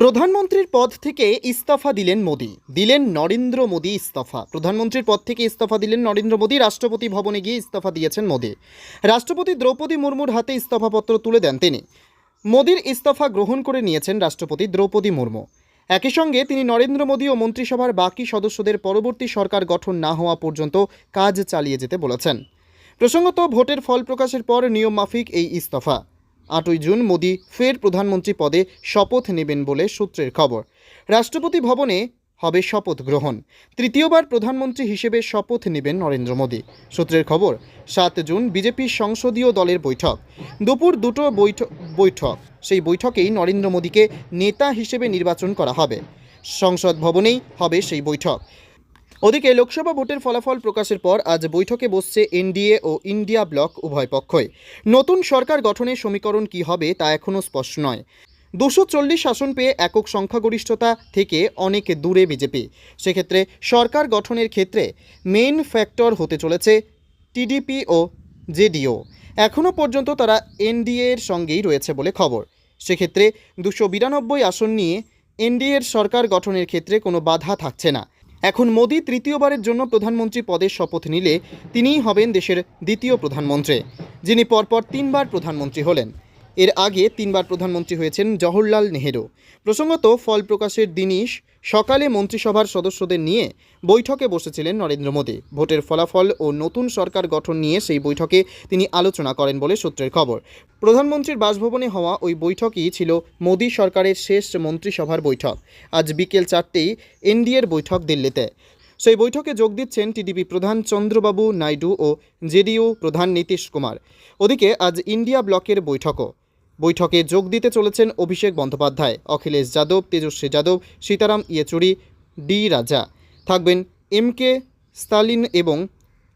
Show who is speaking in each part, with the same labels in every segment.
Speaker 1: প্রধানমন্ত্রীর পদ থেকে ইস্তফা দিলেন মোদী। দিলেন নরেন্দ্র মোদী ইস্তফা। প্রধানমন্ত্রীর পদ থেকে ইস্তফা দিলেন নরেন্দ্র মোদী। রাষ্ট্রপতি ভবনে গিয়ে ইস্তফা দিয়েছেন মোদী। রাষ্ট্রপতি দ্রৌপদী মুর্মুর হাতে ইস্তফাপত্র তুলে দেন তিনি। মোদীর ইস্তফা গ্রহণ করে নিয়েছেন রাষ্ট্রপতি দ্রৌপদী মুর্মু। একই সঙ্গে তিনি নরেন্দ্র মোদী ও মন্ত্রিসভার বাকি সদস্যদের পরবর্তী সরকার গঠন না হওয়া পর্যন্ত কাজ চালিয়ে যেতে বলেছেন। প্রসঙ্গত ভোটের ফল প্রকাশের পর নিয়ম মাফিক এই ইস্তফা। আটই জুন মোদী ফের প্রধানমন্ত্রী পদে শপথ নেবেন বলে সূত্রের খবর। রাষ্ট্রপতি ভবনে হবে শপথ গ্রহণ। তৃতীয়বার প্রধানমন্ত্রী হিসেবে শপথ নেবেন নরেন্দ্র মোদী। সূত্রের খবর, সাত জুন বিজেপির সংসদীয় দলের বৈঠক। দুপুর দুটো বৈঠক বৈঠক। সেই বৈঠকেই নরেন্দ্র মোদীকে নেতা হিসেবে নির্বাচন করা হবে। সংসদ ভবনেই হবে সেই বৈঠক। ওদিকে লোকসভা ভোটের ফলাফল প্রকাশের পর আজ বৈঠকে বসছে এনডিএ ও ইন্ডিয়া ব্লক উভয় পক্ষই। নতুন সরকার গঠনের সমীকরণ কি হবে তা এখনও স্পষ্ট নয়। দুশো চল্লিশ আসন পেয়ে একক সংখ্যাগরিষ্ঠতা থেকে অনেক দূরে বিজেপি। সেক্ষেত্রে সরকার গঠনের ক্ষেত্রে মেইন ফ্যাক্টর হতে চলেছে টিডিপি ও জেডিও এখনও পর্যন্ত তারা এনডিএ এর সঙ্গেই রয়েছে বলে খবর। সেক্ষেত্রে দুশো বিরানব্বই আসন নিয়ে এনডিএর সরকার গঠনের ক্ষেত্রে কোনো বাধা থাকছে না। এখন মোদি তৃতীয়বারের জন্য প্রধানমন্ত্রী পদের শপথ নিলে তিনিই হবেন দেশের দ্বিতীয় প্রধানমন্ত্রী, যিনি পরপর তিনবার প্রধানমন্ত্রী হলেন। এর আগে তিনবার প্রধানমন্ত্রী হয়েছেন জওহরলাল নেহেরু। প্রসঙ্গত, ফল প্রকাশের দিনই সকালে মন্ত্রিসভার সদস্যদের নিয়ে বৈঠকে বসেছিলেন নরেন্দ্র মোদী। ভোটের ফলাফল ও নতুন সরকার গঠন নিয়ে সেই বৈঠকে তিনি আলোচনা করেন বলে সূত্রের খবর। প্রধানমন্ত্রীর বাসভবনে হওয়া ওই বৈঠকই ছিল মোদী সরকারের শেষ মন্ত্রিসভার বৈঠক। আজ বিকেল চারটেই এনডিএর বৈঠক দিল্লিতে। সেই বৈঠকে যোগ দিচ্ছেন টিডিপি প্রধান চন্দ্রবাবু নাইডু ও জেডিইউ প্রধান নীতিশ কুমার। ওদিকে আজ ইন্ডিয়া ব্লকের বৈঠকও। বৈঠকে যোগ দিতে চলেছেন অভিষেক বন্দ্যোপাধ্যায়, অখিলেশ যাদব, তেজস্বী যাদব, সীতারাম ইয়েচুরি, ডি রাজা। থাকবেন এম কে স্টালিন এবং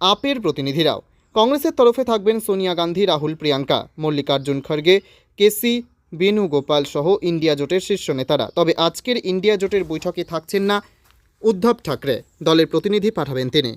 Speaker 1: আপের প্রতিনিধিরাও। কংগ্রেসের তরফে থাকবেন সোনিয়া গান্ধী, রাহুল প্রিয়াঙ্কা, মল্লিকার্জুন খড়গে কেসি বেণুগোপাল সহ ইন্ডিয়া জোটের শীর্ষ নেতারা। তবে আজকের ইন্ডিয়া জোটের বৈঠকে থাকছেন না উদ্ধব ঠাকরে। দলের প্রতিনিধি পাঠাবেন তিনি।